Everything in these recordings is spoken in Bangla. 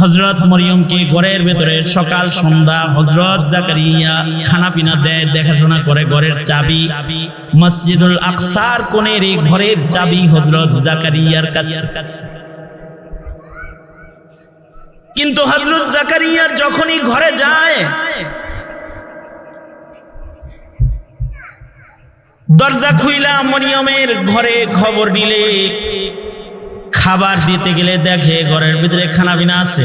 হজরত মরিয়মকে ঘরের ভেতরে সকাল, সন্ধ্যা হজরত জাকারিয়া খানা পিনা দেয়, দেখাশোনা করে ঘরের চাবি। মসজিদুল আকসার কোণের এই ঘরের চাবি হজরত জাকারিয়ার কাছে। কিন্তু হজরত জাকারিয়া যখনই ঘরে যায়, দরজা খুইলা মরিয়মের ঘরে খবর নিলে খাবার দিতে গেলে দেখে ঘরের ভিতরে খানা পিনা আছে।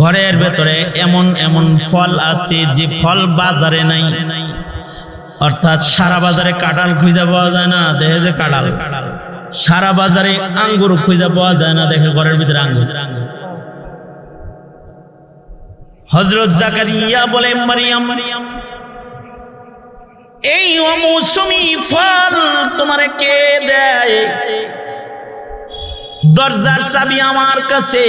ঘরের ভেতরে এমন এমন ফল আছে যে ফল বাজারে নাই। অর্থাৎ সারা বাজারে কাঁঠাল খুঁজে পাওয়া যায় না, দেখে যে কাঁঠাল। সারা বাজারে আঙ্গুর খুঁজে পাওয়া যায় না, দেখে ঘরের ভিতরে আঙ্গুর। হজরত জাকারিয়া বলে মারিয়াম মারিয়াম, এই অমৌসুমি ফল তোমারে কে দেয়? দরজার চাবি আমার কাছে।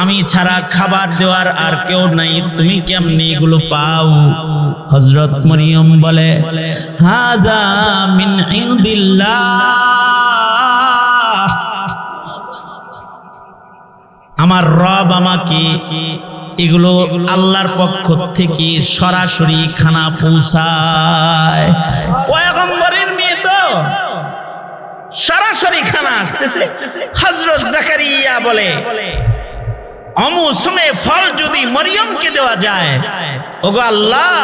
আমি ছাড়া খাবার দেওয়ার আর কেউ নাই, তুমি কেমনি এগুলো পাও? হজরত মরিয়ম বলে হাদা মিন আমার রব আমাকে এগুলো আল্লাহর পক্ষ থেকে সরাসরি খানা পৌঁছায়। সরাসরি খানা আসতেছে। হজরত জাকারিয়া বলে অমৌসুমে ফল যদি মরিয়মকে দেওয়া যায়, ওগো আল্লাহ,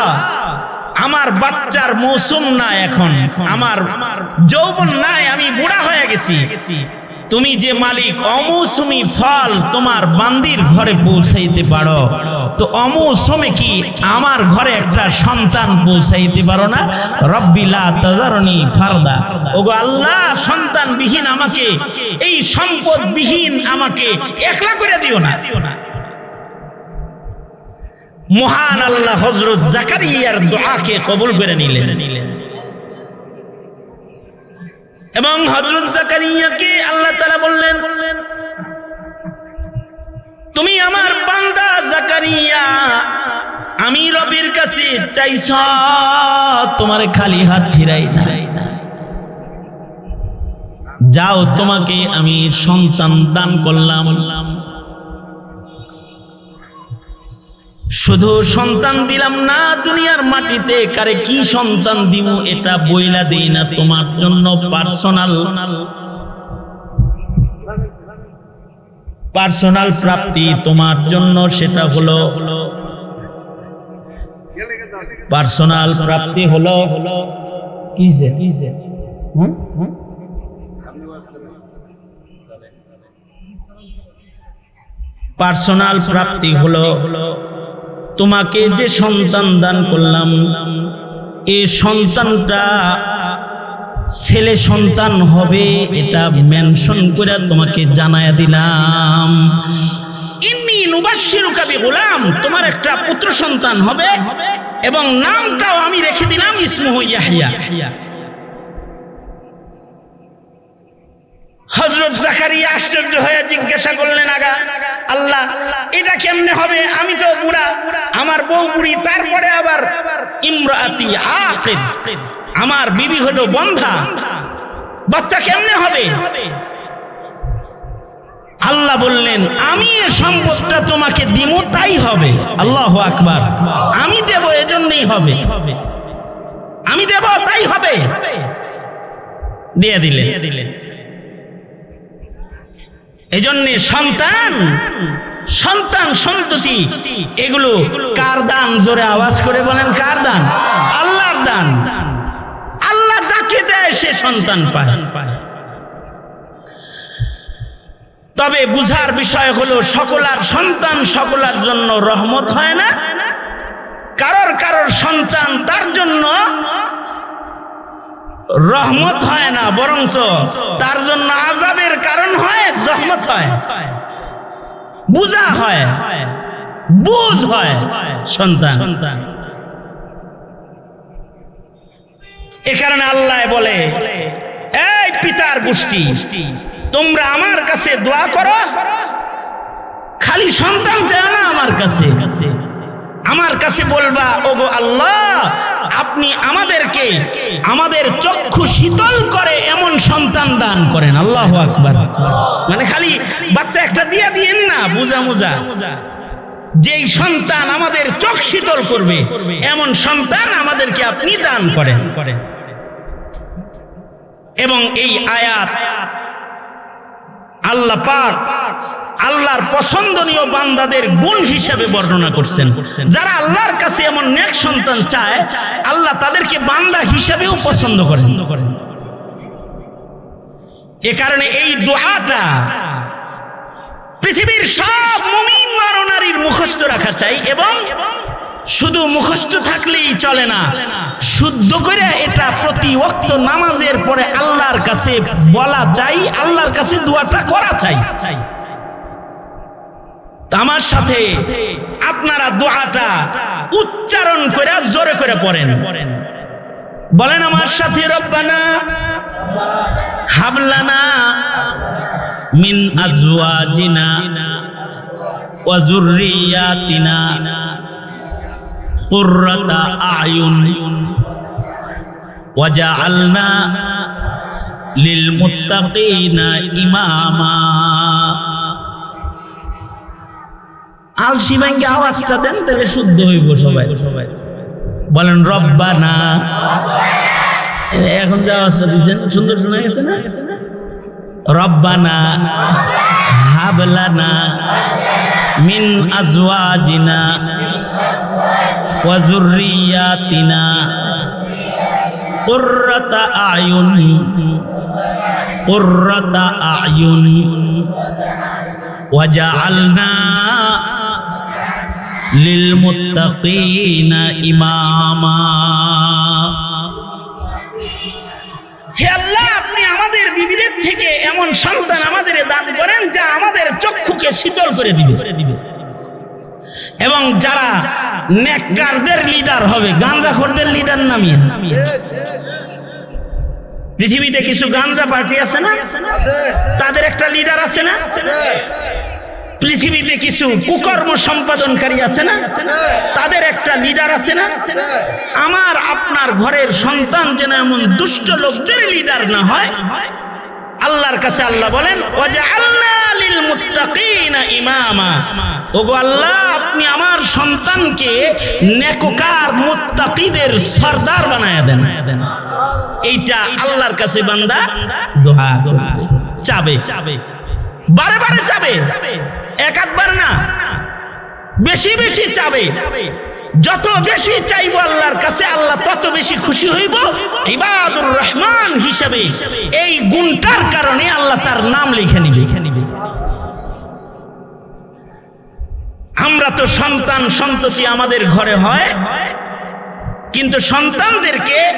আমার বাচ্চার মৌসুম না এখন আমার আমার যৌবন নাই, আমি বুড়া হয়ে গেছি। তুমি যে মালিক, অমৌসুমি ফল তোমার বান্দির ঘরে পৌঁছাইতে পারো। তো অমৌসুমে কি আমার ঘরে একটা সন্তান পৌঁছাইতে পারো না? রব্বিলা তাজারনি ফারদা। ওগো আল্লাহ সন্তান বিহীন আমাকে, এই সম্পদ বিহীন আমাকে একলা করে দিও না। দিও না মহান আল্লাহ হজরত জাকারিয়ার দোয়াকে কবুল করে নিলেন নিলেন এবং হজরত জাকারিয়াকে আল্লাহ তালা বললেন বললেন তুমি আমার বান্দা জাকারিয়া, আমি রবির কাছে চাইছ, তোমার খালি হাত ফিরাই যাও, তোমাকে আমি সন্তান দান করলাম। শুধু সন্তান দিলাম না, দুনিয়ার মাটিতে কারে কি সন্তান দিব এটা বইলা দেই না, তোমার জন্য পার্সোনাল পার্সোনাল প্রাপ্তি তোমার জন্য, সেটা হলো পার্সোনাল প্রাপ্তি হলো কি যে? পার্সোনাল প্রাপ্তি হলো হলো তোমাকে যে সন্তান দান করলাম এই সন্তানটা ছেলে সন্তান হবে, এটা মেনশন করে তোমাকে জানায় দিলাম। তোমার একটা পুত্র সন্তান হবে এবং নামটাও আমি রেখে দিলাম হজরত আশ্চর্য হয়ে জিজ্ঞাসা করলেন এটা কেমনে হবে? আমি তো বুড়া। আমার বউ বুড়ি, তারপরে আবার ইমরাতি আমার বিবি হলো বন্ধা। বাচ্চা কেমনে হবে? আল্লাহ বললেন, আমি এ সম্পদটা তোমাকে দিব তাই হবে। আল্লাহ আকবার। আমি দেব, এজন্যই হবে। আমি দেব, তাই হবে। দিয়ে দিলেন দিলেন। এজন্য সন্তান সন্তান সন্ততি, এগুলো কার দান? জোরে আওয়াজ করে বলেন, কার দান? আল্লাহর দান। আল্লাহ যাকে দেয়, সে সন্তান পায়। তবে বুঝার বিষয় হলো, সকলার সন্তান সকলার জন্য রহমত হয় না। কারোর কারোর সন্তান তার জন্য রহমত হয় না, বরঞ্চ তার জন্য আজাবের কারণ হয়, জহমত হয়। বুঝা হয়, বুঝ হয় সন্তান সন্তান। এ কারণে আল্লাহ বলে, এই পিতার গোষ্ঠী, তোমরা আমার কাছে দোয়া করো। খালি সন্তান চায় না আমার কাছে। আমার কাছে বলবা, ওগো আল্লাহ, আপনি আমাদেরকে আমাদের চক্ষু শীতল করে এমন সন্তান দান করেন। আল্লাহ আকবার। মানে খালি বাচ্চা একটা দিয়ে বুঝা মুজা। যেই সন্তান আমাদের চোখ শীতল করবে, এমন সন্তান আমাদেরকে আপনি দান করেন। এবং এই আয়াত আল্লাহ পাক আল্লাহর পছন্দনীয় বান্দাদের গুণ হিসেবে বর্ণনা করছেন। যারা আল্লাহর কাছে এমন নেক সন্তান চায়, আল্লাহ তাদেরকে বান্দা হিসেবেও পছন্দ করেন। এ কারণে এই দোয়াটা পৃথিবীর সব মুমিন নর নারীর মুখস্থ রাখা চাই এবং শুধু মুখস্থ থাকলেই চলে না, শুদ্ধ করে এটা প্রতি ওক্ত নামাজের পরে আল্লাহর কাছে বলা চাই, আল্লাহর কাছে দোয়াটা করা চাই। তা আমার সাথে আপনারা দোয়াটা উচ্চারণ করে জোরে করে পড়েন। বলেন আমার সাথে, রব্বানা হাবলানা মিন আজওয়াজিনা ওয়া যুররিয়াতিনা আয়ুন ওয়াজআলনা লিল মুত্তাকিনা আলসি ভাঙ্গে আওয়াজটা দেন, তাহলে শুদ্ধ হইব সবাই। সবাই বলেন রব্বা না এখন যে আওয়াজটা দিচ্ছেন সুন্দর শোনা গেছে না? রব্বানা। হাবলানা। মিন আজওয়াজিনা। ওয়া যুররিয়াতিনা। কুররাতা আয়ুন। কুররাতা আয়ুন। ওয়াজআলনা লিলমুত্তাকিনা ইমামা। হে আল্লাহ, আপনি আমাদের বিবিদের থেকে এমন সন্তান আমাদের দান করেন যা আমাদের চক্ষুকে শীতল করে দিবে। এবং যারা নেককারদের লিডার হবে গাঞ্জাখোরদের লিডার নামিয়ে পৃথিবীতে কিছু গাঞ্জা পার্টি আছে না? তাদের একটা লিডার আছে না? পৃথিবীতে কিছু কুকর্ম সম্পাদনকারী আছে না? তাদের একটা লিডার আছে না? আমার, আপনার ঘরের সন্তান যেন এমন দুষ্ট লোকদের লিডার না হয়, আল্লাহর কাছে আল্লাহ বলেন ইমামা। ওগো আপনি আমার সন্তানকে নেককার মুত্তাকিদের সরদার বানায়া দেন। এইটা আল্লাহর কাছে বান্দা দোয়া চাবে চাবে। বারে বারে চাবে। এক না। বেশি বেশি চাবে। যত বেশি চাইব আল্লাহর কাছে, আল্লাহ তত বেশি খুশি হইব। ইবাদুর রহমান হিসেবে এই গুণটার কারণে আল্লাহ তার নাম লিখে নিবে। আমরা তো সন্তান, সন্ততি আমাদের ঘরে হয়। কিন্তু সন্তানদেরকে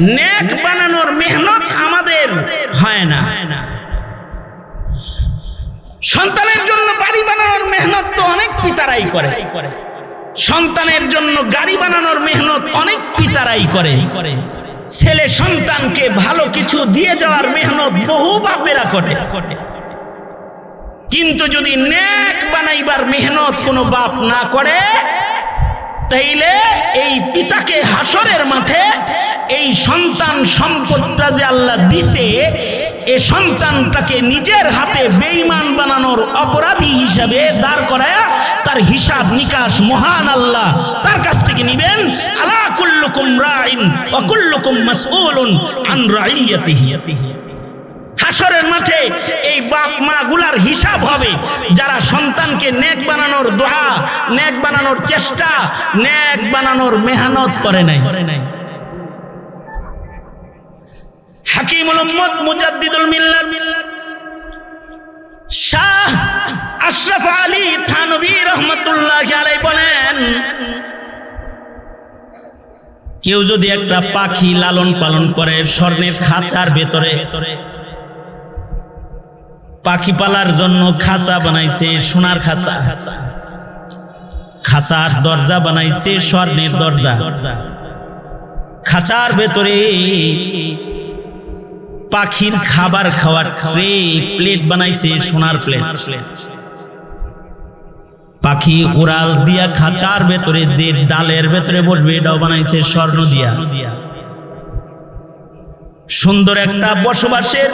নেক বানানোর মেহনত আমাদের হয় না। সন্তানের জন্য বাড়ি বানানোর মেহনত তো অনেক পিতারাই করে। সন্তানের জন্য গাড়ি বানানোর মেহনত অনেক পিতারাই করে। ছেলে সন্তানকে ভালো কিছু দিয়ে যাওয়ার মেহনত বহু বাপেরা করে। কিন্তু যদি নেক বানাইবার মেহনত কোনো বাপ না করে, তাইলে এই পিতাকে হাসরের মাঠে এই সন্তান সম্পদটা যে আল্লাহ দিছে এ সন্তানটাকে নিজের হাতে বেঈমান বানানোর অপরাধী হিসাবে দাঁড় করায় তার হিসাব নিকাশ মহান আল্লাহ তার কাছ থেকে নিবেন। আলা কুল্লুকুম রাইন ওয়া কুল্লুকুম মাসউলুন আন রাইয়াতিহি। হাসরের মাঠে এই বাপ মা গুলার হিসাব হবে। যারা সন্তানকে নেক বানানোর দোয়া, নেক বানানোর চেষ্টা, নেক বানানোর মেহনত করে নাই করে নাই। আশরাফ আলী বলেন, কেউ যদি একটা পাখি লালন পালন করে স্বর্ণের খাঁচার ভেতরে, পাখি পালার জন্য খাঁচা বানাইছে, সোনার খাঁচা, খাঁচার দরজা বানাইছে, স্বর্ণের দরজা, খাঁচার ভেতরে পাখির খাবার খাওয়ার ট্রে প্লেট বানাইছে, সোনার প্লেট পাখি উড়াল দিয়া খাঁচার ভেতরে যে ডালের ভেতরে বসবে, এটাও বানাইছে স্বর্ণ দিয়া। সুন্দর একটা বসবাসের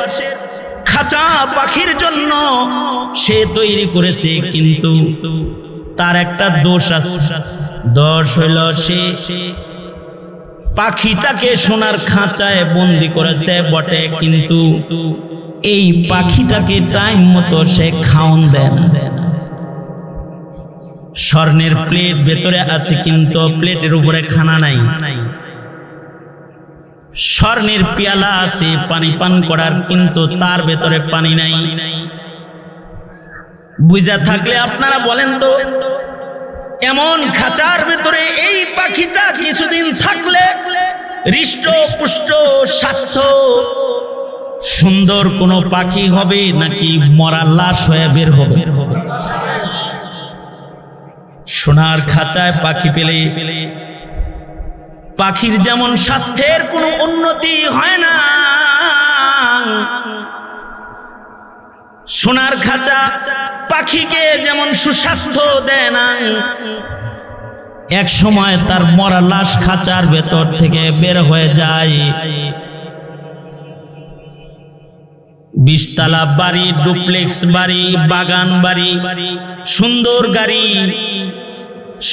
খাঁচা পাখির জন্য সে তৈরি করেছে, কিন্তু তার একটা দোষ আছে। দোষ হইল সে পাখিটাকে সোনার খাঁচায় বন্দি করেছে বটে, কিন্তু এই পাখিটাকে টাইম মতো সে খাওন দেন। স্বর্ণের প্লেট ভেতরে আছে, কিন্তু প্লেটের উপরে খানা নাই। স্বর্ণের পেয়ালা আছে, পানি পান করার, কিন্তু তার ভেতরে পানি নাই। বুঝা থাকলে আপনারা বলেন তো। এমন খাঁচার ভেতরে এই পাখিটা কিছুদিন থাকলে হৃষ্ট পুষ্ট, স্বাস্থ্য সুন্দর কোনো পাখি হবে নাকি মরা লাশ হয়ে বের হবে? সোনার খাঁচায় পাখি পেলে পাখির যেমন স্বাস্থ্যের কোনো উন্নতি হয় না সোনার খাঁচা পাখিকে যেমন সুস্বাস্থ্য দেয় না এক সময় তার মরা লাশ খাঁচার ভেতর থেকে বের হয়ে যায়। বিশতলা বাড়ি, ডুপ্লেক্স বাড়ি, বাগান বাড়ি, সুন্দর গাড়ি,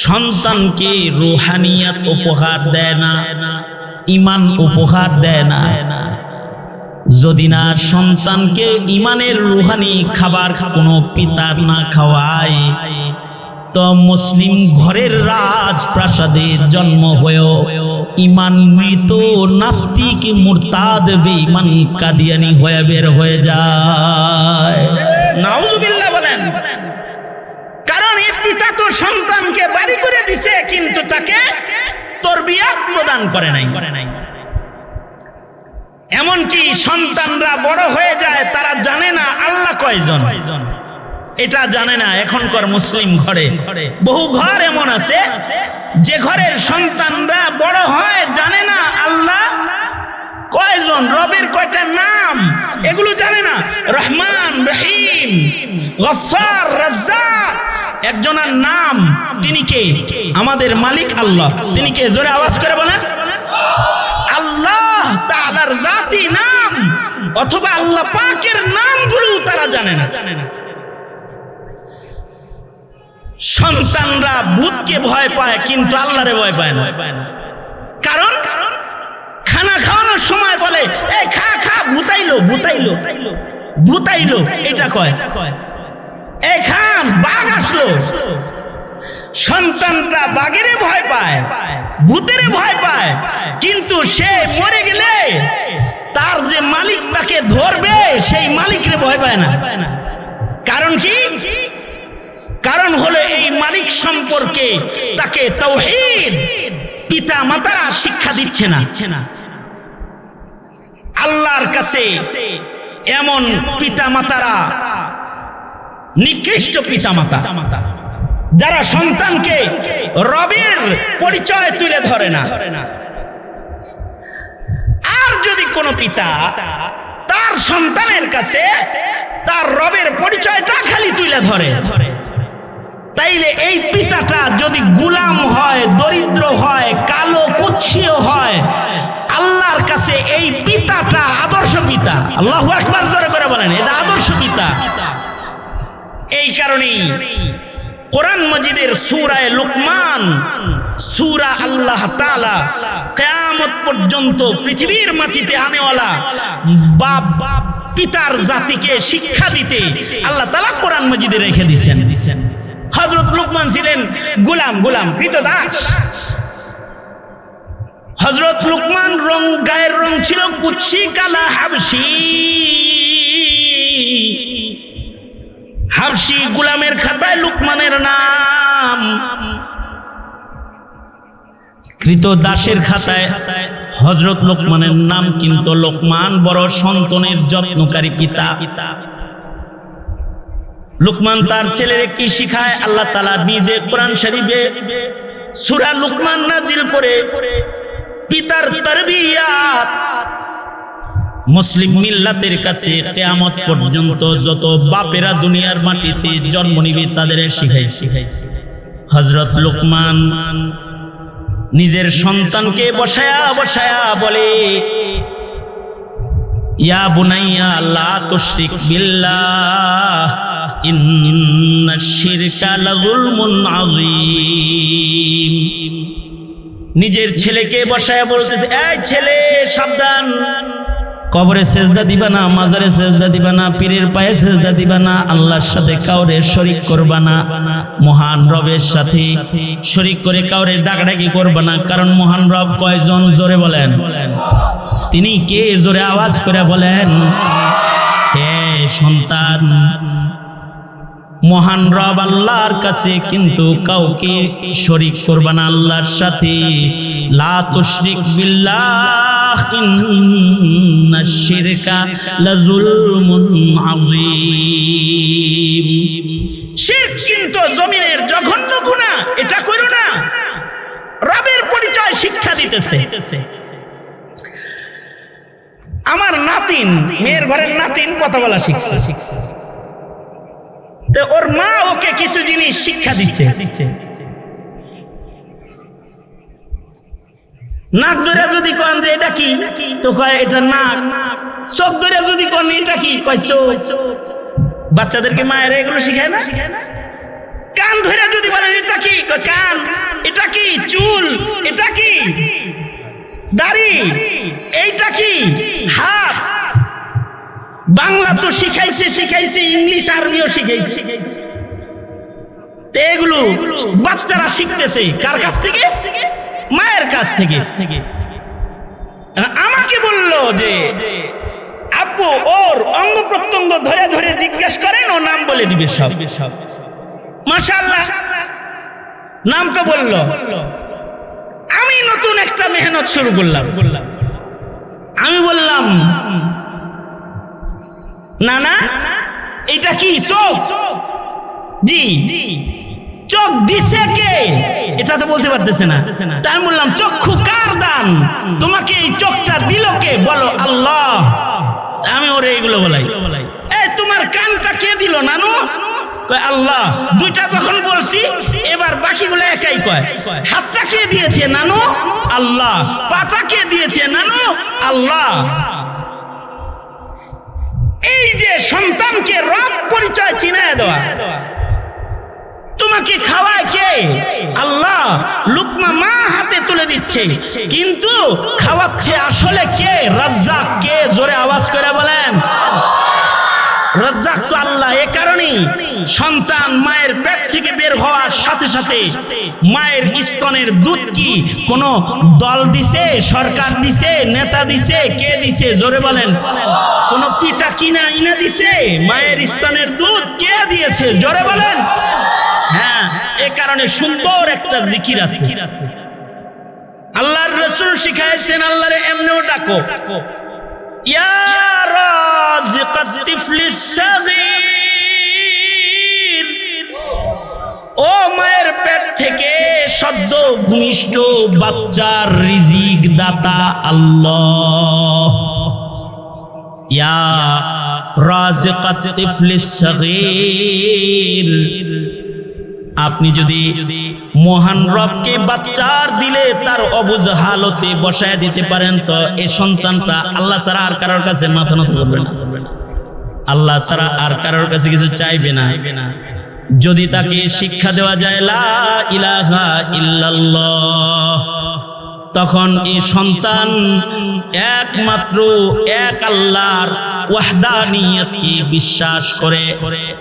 সন্তানকে রুহানিয়াত উপহার দেয় না ইমান উপহার দেয় না। যদি না সন্তানকে ইমানের রুহানি খাবার কোনো পিতা না খাওয়ায়, তো মুসলিম ঘরের রাজপ্রাসাদে জন্ম হয়েও ইমান মৃত নাস্তিক মুরতাদ বেঈমান কাদিয়ানি হয়ে বের হয়ে যায়। নাউজুবিল্লাহ বলেন, কারণ এই পিতা তো সন্তানকে বাড়ি করে দিছে, কিন্তু তাকে তরবিয়াত প্রদান করে নাই করে নাই। এমনকি সন্তানরা বড় হয়ে যায়, তারা জানে না আল্লাহ কয়জন। এটা জানে না এখনকার মুসলিম ঘরে। বহু ঘর এমন আছে, যে ঘরের সন্তানরা বড় হয়, জানে না আল্লাহ কয়জন, রবের কয়টা নাম, এগুলো জানে না। রহমান, রহিম গফার রাজ্জাক, একজনের নাম, তিনি কে? আমাদের মালিক আল্লাহ। তিনি কে? জোরে আওয়াজ করে বলেন। তাআলার জাতি নাম অথবা আল্লাহ পাকের নামগুলো তারা জানে না। জানে না সন্তানরা ভূতকে ভয় পায়, কিন্তু আল্লাহরে ভয় পায় না। কারণ কারণ? খানা খাওয়ানোর সময় বলে, এই খা খা, ভূতাইলো ভূতাইলো ভূতাইলো। এটা কয়। এই খান, বাঘ আসলো। সন্তানটা বাঘেরে ভয় পায়, ভূতেরে ভয় পায়, কিন্তু সে মরে গেলে তার যে মালিক তাকে ধরবে, সেই মালিকরে ভয় পায় না। কারণ কি? কারণ হলো এই মালিক সম্পর্কে তাকে তৌহিদ পিতা মাতারা শিক্ষা দিচ্ছে না। আল্লাহর কাছে এমন পিতা মাতারা নিকৃষ্ট পিতা মাতা যারা সন্তানকে রবের পরিচয় তুলে ধরে না। আর যদি কোনো পিতা তার সন্তানের কাছে তার রবের পরিচয়টা খালি তুলে ধরে, তাইলে এই পিতাটা যদি গুলাম হয়, দরিদ্র হয়, কালো কুৎসিও হয়, আল্লাহর কাছে এই পিতাটা আদর্শ পিতা। আল্লাহ একবার জোরে করে বলেন, এটা আদর্শ পিতা। এই কারণেই কোরআন মজিদের সুরায় লুকমান, সুরা আল্লাহ তালা কিয়ামত পর্যন্ত পৃথিবীর মাটিতে আনেওয়ালা বাপ বাপ, পিতার জাতিকে শিক্ষা দিতে আল্লাহ তালা কোরআন মজিদে রেখে দিয়েছেন। হযরত লুকমান ছিলেন গুলাম, গোলাম, কৃতদাস। হযরত লুকমান রং, গায়ের রং ছিল কুচ্ছি কালা হাবশি। হাবশি গুলামের খাতায় লুকমানের নাম। কৃত দাসের খাতায় হজরত লোকমানের নাম কিন্তু লোকমান বড় সন্তানের যত্নকারী পিতা। পিতা লুকমান তার ছেলের কি শিখায়, আল্লাহ তালা নিজে কোরআন শরীফে সুরা লুকমান নাজিল করে পিতার তারবিয়াত মুসলিম মিল্লাতের কাছে কেয়ামত পর্যন্ত যত বাপেরা দুনিয়ার মাটিতে জন্ম নিবে তাদের শিখাই শিখাইছে। হজরত লোকমান নিজের সন্তানকে বসায়া বসায়া বলে, ইয়া বুনাইয়া, লা তুশরিক বিল্লাহ ইন্নাশ নিজের ছেলেকে বসায় বলতেছে, এই ছেলে, সাবধান। কবরে সেজদা দিবা না, মাজারে সেজদা দিবা না, পীরের পায়ে সেজদা দিবা না, আল্লাহর সাথে কাউরে শরিক করবা না। মহান রবের সাথে শরিক করে কাউরে ডাকাডাকি করবা না, কারণ মহান রব কয়জন? জোরে বলেন। তিনি কে? জোরে আওয়াজ করে বলেন। হে সন্তান মহান রব আল্লাহর কাছে কিন্তু কাউকে শরিক করবা না আল্লাহর সাথে। লা তুশরিক বিল্লাহ ইন্নাশ শিরকা লাযুলমুন আযীম। শিরক কিন্তু জমিনের জঘন্য গুনাহ, এটা করো না। রবের পরিচয় শিক্ষা দিতেছে। আমার নাতিন, মেয়ের ঘরের নাতিন কথা বলা শিখছে শিখছে। তো ওর মা ওকে কিছু জিনিস শিক্ষা দিচ্ছে নাক ধরে যদি কন যে এটা কি তো কয় এটা নাক। চোখ ধরে যদি কন এটা কি কয় চোখ। বাচ্চাদেরকে মায়েরা এগুলো শিখায় না? কান ধরে যদি বলেন এটা কি কান। এটা কি চুল। এটা কি দাড়ি। এইটা কি হাত। বাংলা তো শিখাইছে শিখাইছে, ইংলিশ, আরবিও শিখাইছে। এগুলো বাচ্চারা শিখতেছে কার কাছ থেকে? মায়ের কাছ থেকে। আমাকে বলল যে, আপু, ওর অঙ্গ প্রত্যঙ্গ ধরে ধরে জিজ্ঞেস করেন ও নাম বলে দিবে সব। মাশাআল্লাহ। নাম তো বলল। আমি নতুন একটা মেহনত শুরু করলাম। আমি বললাম না না এটা কি চোখ? জি চোখ দিছে কে? এটা তো বলতে পারতেছে না। তাই বললাম, চক্ষু কার দান? তোমাকে এই চোখটা দিল কে? বলো, আল্লাহ। আমি ওরে এইগুলো বলাই। এই, তোমার কানটা কে দিল, নানু? আল্লাহ। দুইটা যখন বলছি, এবার বাকিগুলো একাই কয়। হাতটা কে দিয়েছে, নানু? আল্লাহ। পাটা কে দিয়েছে, নানু? আল্লাহ। এই যে সন্তানকে রব পরিচয় চিনায় দেওয়া। তোমাকে খাওয়ায় কে? আল্লাহ লুকমা মা হাতে তুলে দিচ্ছে। কিন্তু খাওয়াচ্ছে আসলে কে? রাজ্জাক কে? জোরে আওয়াজ করে বলেন। রাজ্জাক তো আল্লাহ এ কারণেই সন্তান মায়ের পেট থেকে বের হওয়ার সাথে সাথে মায়ের স্তনের দুধ কি কোন দল দিছে, সরকার দিছে, নেতা দিছে, কে দিছে? জোরে বলেন। কোন পিতা কিনা, ইনা দিছে? মায়ের স্তনের দুধ কে দিয়েছে? জোরে বলেন। হ্যাঁ এ কারণে সুন্দর একটা জিকির আছে। আল্লাহর রসুল শিখাইছেন, আল্লাহরে এমনিও ডাকো। ইয়া রাজিকাত তিফলিস সাগীর। ও মায়ের পেট থেকে সদ্য ভূমিষ্ঠ বাচ্চার রিজিক দাতা আল্লাহ। ইয়া রাজিকাত তিফলিস সাগীর। আপনি যদি যদি মহান রবকে বাচ্চার দিলে তার অবুজ হালতে বসায় দিতে পারেন, তো এ সন্তানটা আল্লাহ ছাড়া আর কারোর কাছে মাথা নত করবে না। আল্লাহ ছাড়া আর কারোর কাছে কিছু চাইবে না। যদি তাকে শিক্ষা দেওয়া যায়, লা ইলাহা ইল্লাল্লাহ তখন এই সন্তান একমাত্র এক আল্লাহর ওয়াহদানিয়তকে বিশ্বাস করে।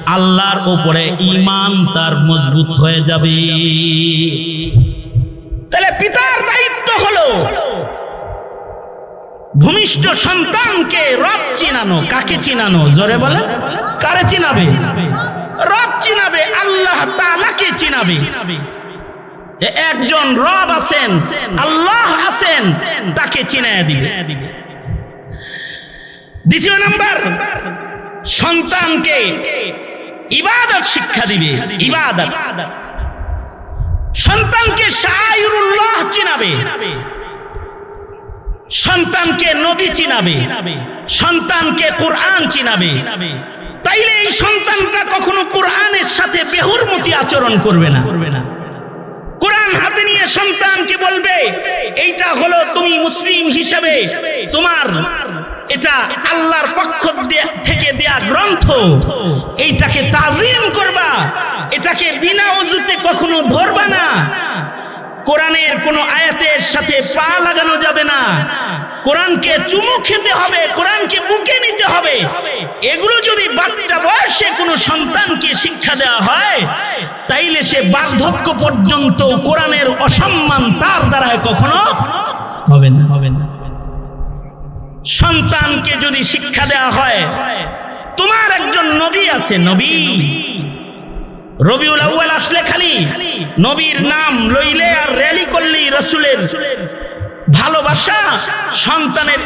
আল্লাহর উপরে ঈমান তার মজবুত হয়ে যাবে। তাহলে পিতার দায়িত্ব হলো ভূমিষ্ঠ সন্তানকে রব চিনানো। কাকে চিনানো? জোরে বলে কারে চিনাবে? রব চিনাবে, আল্লাহ তাআলাকে চিনাবে। একজন রব আছেন, আল্লাহ আছেন, তাকে চিনায় দিবে। দ্বিতীয় নাম্বার, সন্তানকে ইবাদত শিক্ষা দিবে। ইবাদত। সন্তানকে শায়রুল্লাহ চিনাবে। সন্তানকে নবী চিনাবে। সন্তানকে কোরআন চিনাবে। তাইলে এই সন্তানটা কখনো কোরআনের সাথে বেহুরমতি আচরণ করবে না করবে না। কোরআন হাতে নিয়ে সন্তানকে বলবে? এইটা হলো তুমি মুসলিম হিসাবে তোমার, এটা আল্লাহর পক্ষ থেকে দেয়া গ্রন্থ। এইটাকে তাজিম করবা। এটাকে বিনা অজুতে কখনো ধরবা না। কোরআনের কোনো আয়াতের সাথে পা লাগানো যাবে না। কোরআনকে চুমু খেতে হবে, কোরআনকে বুকে নিতে হবে। এগুলো যদি বাচ্চা বয়সে কোনো সন্তানকে শিক্ষা দেওয়া হয়, তাইলে সে বার্ধক্য পর্যন্ত কোরআনের অসম্মান তার দ্বারা কখনো হবে না। হবে না সন্তানকে যদি শিক্ষা দেওয়া হয়, তোমার একজন নবী আছে, নবী। রবিউল আউ্বাল আসলে খালি, নবীর নাম লইলে আর র্যালি করলেই রসুলের ভালোবাসা সন্তানের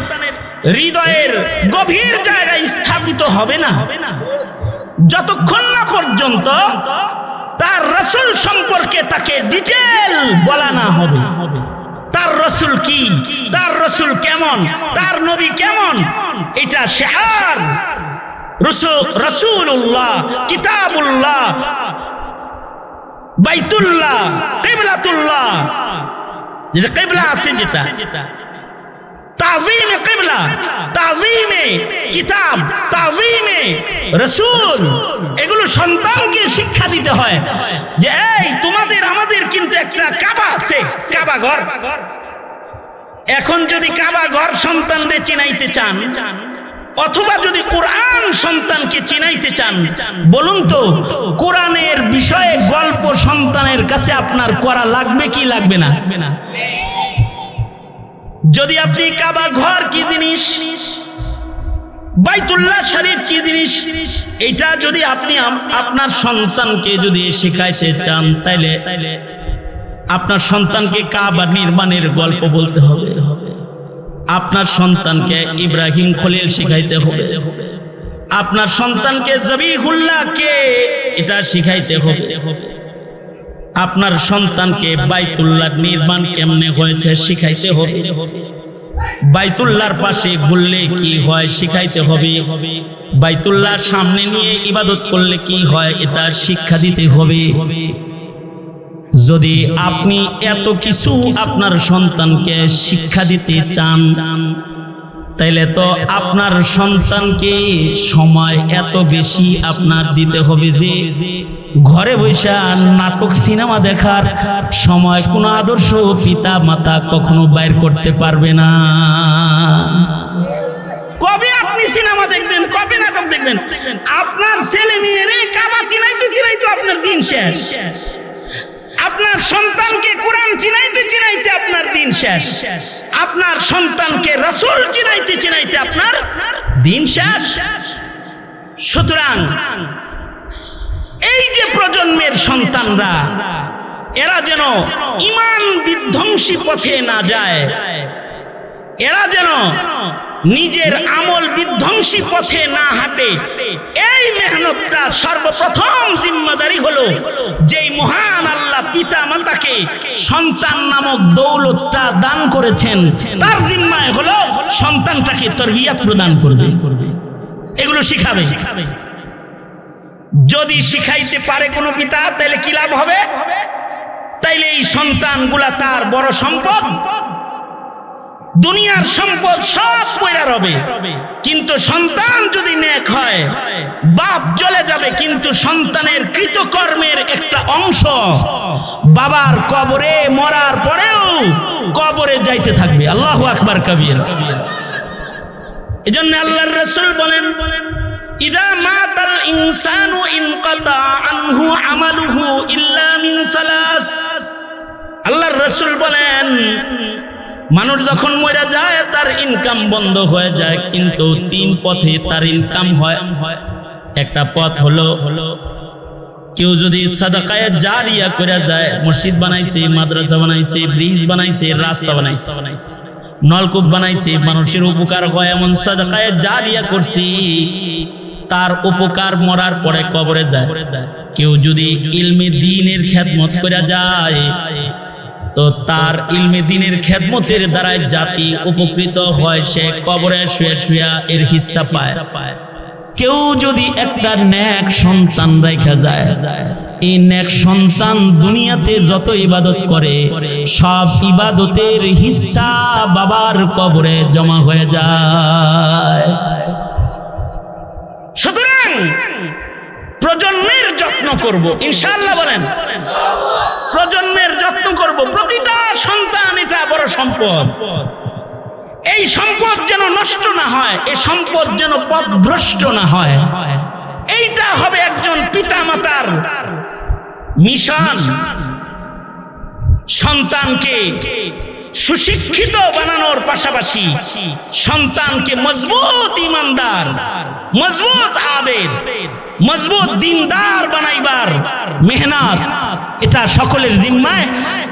হৃদয়ের গভীর জায়গায় স্থাপিত হবে না। যতক্ষণ না পর্যন্ত তার রসুল সম্পর্কে তাকে ডিটেল বলা না হবে। তার রসুল কি? তার রসুল কেমন? তার নবী কেমন? এটা শেয়ার। রসুল্লাহ কিতাবুল্লাহ, বাইতুল্লাহ, কিবলাতুল্লাহ। যেটা কিবলা আছে যেটা তাজিমে কিবলা তাজিমে কিতাব তাজিমে রসুল এগুলো সন্তানকে শিক্ষা দিতে হয় যে, এই, তোমাদের, আমাদের কিন্তু একটা কাবা আছে, কাবা ঘর। এখন যদি কাবা ঘর সন্তানরে চিনাইতে চান, অথবা যদি কোরআন সন্তানকে চিনাইতে চান, বলুন তো, কোরআনের বিষয়ে গল্প সন্তানের কাছে আপনার করা লাগবে কি লাগবে না? যদি আপনি কাবা ঘর কি জিনিস? বাইতুল্লাহ শরীফ কি জিনিস? এটা যদি আপনি আপনার সন্তানকে যদি শেখাইতে চান, তাইলে আপনার সন্তানকে কাবা নির্মাণের গল্প বলতে হবে। আপনার সন্তানকে ইব্রাহিম খলিল শিখাইতে হবে। আপনার সন্তানকে জবিহুল্লাহকে এটা শিখাইতে হবে। আপনার সন্তানকে বাইতুল্লাহ নির্মাণ কেমনে হয়েছে শিখাইতে হবে। বাইতুল্লাহর পাশে ঘুরলে কি হয় শিখাইতে হবে। বাইতুল্লাহর সামনে নিয়ে ইবাদত করলে কি হয় এটা শিক্ষা দিতে হবে। যদি আপনি এত কিছু আপনার সন্তানকে শিক্ষা দিতে চান তাইলে তো আপনার সন্তানকে সময় এত বেশি আপনার দিতে হবে যে ঘরে বসে নাটক, সিনেমা দেখার সময় কোনো আদর্শ পিতা মাতা কখনো বাইর করতে পারবে না। কবে আপনি সিনেমা দেখবেন, কবে নাটক দেখবেন? আপনার ছেলে মেয়েরে কাবা চিনাইতে চিনাইতে আপনার দিন শেষ। আপনার সন্তানকে কোরআন চিনাইতে চিনাইতে আপনার দিন শেষ। আপনার সন্তানকে রসুল চিনাইতে চিনাইতে আপনার দিন শেষ। সুতরাং এই যে প্রজন্মের সন্তানরা, এরা যেন ইমান বিধ্বংসী পথে না যায়। এরা যেন নিজের আমল বিধ্বংসী পথে না হাঁটে। এই মেহনতটা সর্বপ্রথম জিম্মাদারি হলো যেই মহান আল্লাহ পিতা মাতাকে সন্তান নামক দৌলতটা দান করেছেন। তার জিম্মায় হলো সন্তানটাকে তরবিয়াত প্রদান করবে। করবে। এগুলো শিখাবে। শিখাবে। যদি শিখাইতে পারে কোনো পিতা তাহলে কি লাভ হবে? তাইলে এই সন্তানগুলা তার বড় সম্পদ। দুনিয়ার সম্পদ সব পয়রা রবে। কিন্তু সন্তান যদি নেক হয়, বাপ চলে যাবে, কিন্তু সন্তানের কৃতকর্মের একটা অংশ বাবার কবরে মরার পরেও কবরে যাইতে থাকবে। আল্লাহ আকবার কবির। এজন্য আল্লাহর রসুল বলেন বলেন, ইদা মাতাল ইনসানু ইনকাতা আনহু আমালুহু ইল্লা মিন সালাস। আল্লাহর রাসূল বলেন মানুষ যখন মরে যায়, তার ইনকাম বন্ধ হয়ে যায়, কিন্তু তিন পথে তার ইনকাম হয়। একটা পথ হলো হলো কেউ যদি সাদাকায় জারিয়া করে যায়, মসজিদ বানাইছে, মাদ্রাসা বানাইছে, ব্রিজ বানাইছে, রাস্তা বানাইছে, নলকূপ বানাইছে, মানুষের উপকার হয় এমন সাদাকায় জারিয়া করছি, তার উপকার মরার পরে কবরে যায়। কেউ যদি ইলমে দিনের খেদমত করে যায় তো তার ইলমে দিনের খেদমতের দ্বারাই জাতি উপকৃত হয়, সে কবরে শুয়ে শুয়া এর হিস্সা পায়। কেউ যদি একটা ন্যাক সন্তান রেখা যায়, এই নেক সন্তান দুনিয়াতে যত ইবাদত করে, সব ইবাদতের হিস্সা বাবার কবরে জমা হয়ে যায়। প্রজন্মের যত্ন করব, ইনশাআল্লাহ বলেন। প্রজন্মের যত্ন করব। প্রতিটা সন্তান এটা বড় সম্পদ। এই সম্পদ যেন নষ্ট না হয় এই সম্পদ যেন পথভ্রষ্ট না হয়। এইটা হবে একজন পিতা মাতার মিশন। সন্তানকে সুশিক্ষিত বানানোর পাশাপাশি সন্তানকে মজবুত ইমানদার, মজবুত আবেদ, মজবুত দিনদার বানাইবার মেহনত। এটা সকলের জিম্মায়,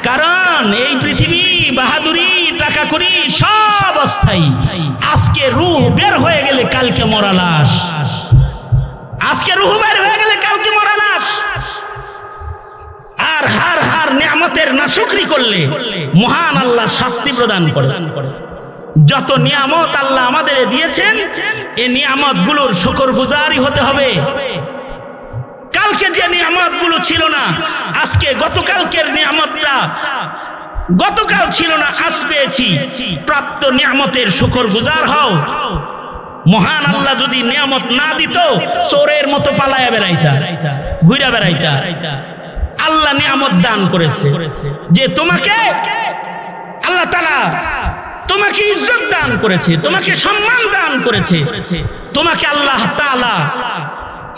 কারণ এই পৃথিবী বাহাদুরি টাকা করি সব অস্থায়ী। আজকে রুহ বের হয়ে গেলে কালকে মরা লাশ। আজকে রুহ বের হয়ে গেলে কালকে আর হার হার নিয়ামতের নাশুকরি করলে মহান আল্লাহ শাস্তি প্রদান করে। যত নিয়ামত আল্লাহ আমাদের দিয়েছেন এই নিয়ামতগুলোর শকর গুজারি হতে হবে। কালকে যে নিয়ামতগুলো ছিল না, আজকে গতকালকের নিয়ামতটা গতকাল ছিল না, আজ পেয়েছি। প্রাপ্ত নিয়ামতের শুকর গুজার হও। মহান আল্লাহ যদি নিয়ামত না দিত, চোরের মতো পালায়া বেড়াইতা ঘুরা বেড়াইতা। আল্লাহ নিয়ামত দান করেছে। যে তোমাকে আল্লাহ তালা তোমাকে ইজ্জত দান করেছে, তোমাকে সম্মান দান করেছে, তোমাকে আল্লাহ তালা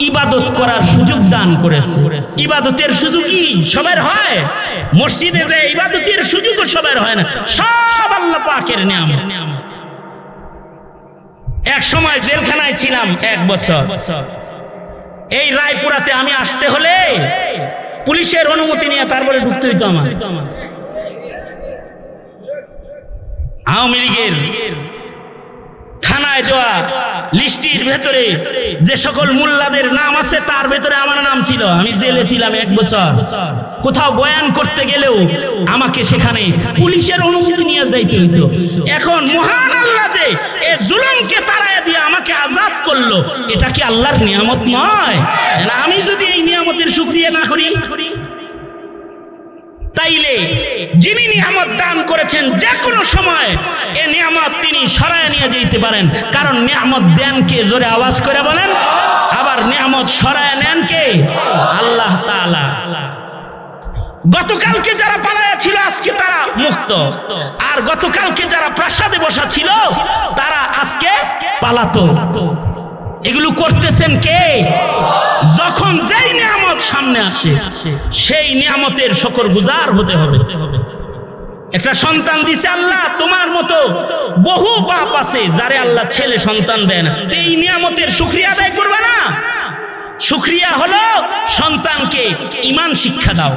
ইবাদত করার সুযোগ দান করেছে। ইবাদতের সুযোগই সবার হয়? মসজিদে যে ইবাদতের সুযোগও সবার হয় না, সব আল্লাহ পাকের নিয়ামত। এক সময় জেলখানায় ছিলাম এক বছর। এই রায়পুরাতে আমি আসতে হলে পুলিশের অনুমতি নিয়ে তারপরে ঢুকতে হইতো আমার। আওয়ামী লীগের থানায় যাওয়া লিস্টির ভেতরে যে সকল মোল্লাদের নাম আছে, তার ভেতরে আমার নাম ছিল। আমি জেলে ছিলাম এক বছর। কোথাও বয়ান করতে গেলেও আমাকে সেখানে পুলিশের অনুমতি নিয়ে যাইতে হইতো। এখন মহান আল্লাহ যে এ জুলুমকে তাড়ায় দিয়ে আমাকে আজাদ করল, এটা কি আল্লাহর নিয়ামত নয়? আমি যদি এই নিয়ামতের শুক্রিয়া না করি তাইলে যিনি নিয়ামত দান করেছেন যে কোনো সময় এ নিয়ামত তিনি সরায় নিয়ে যেতে পারেন। কারণ নিয়ামত দেন কে? জোরে আওয়াজ করে বলেন। আবার নিয়ামত সরায় নেন কে? আল্লাহ তাআলা। গতকালকে যারা পালায়া ছিল, আজকে তারা মুক্ত। আর গতকালকে যারা প্রাসাদে বসা ছিল, তারা আজকে পালাতো। এগুলো করতেছেন কে? যখন যেই নিয়ামত সামনে আসে সেই নিয়ামতের শকর গুজার হতে হবে। একটা সন্তান দিছে আল্লাহ, তোমার মতো বহু বাপ আছে যারে আল্লাহ ছেলে সন্তান দেয় না। এই নিয়ামতের শুক্রিয়া আদায় করবে না? শুক্রিয়া হলো সন্তানকে ইমান শিক্ষা দাও।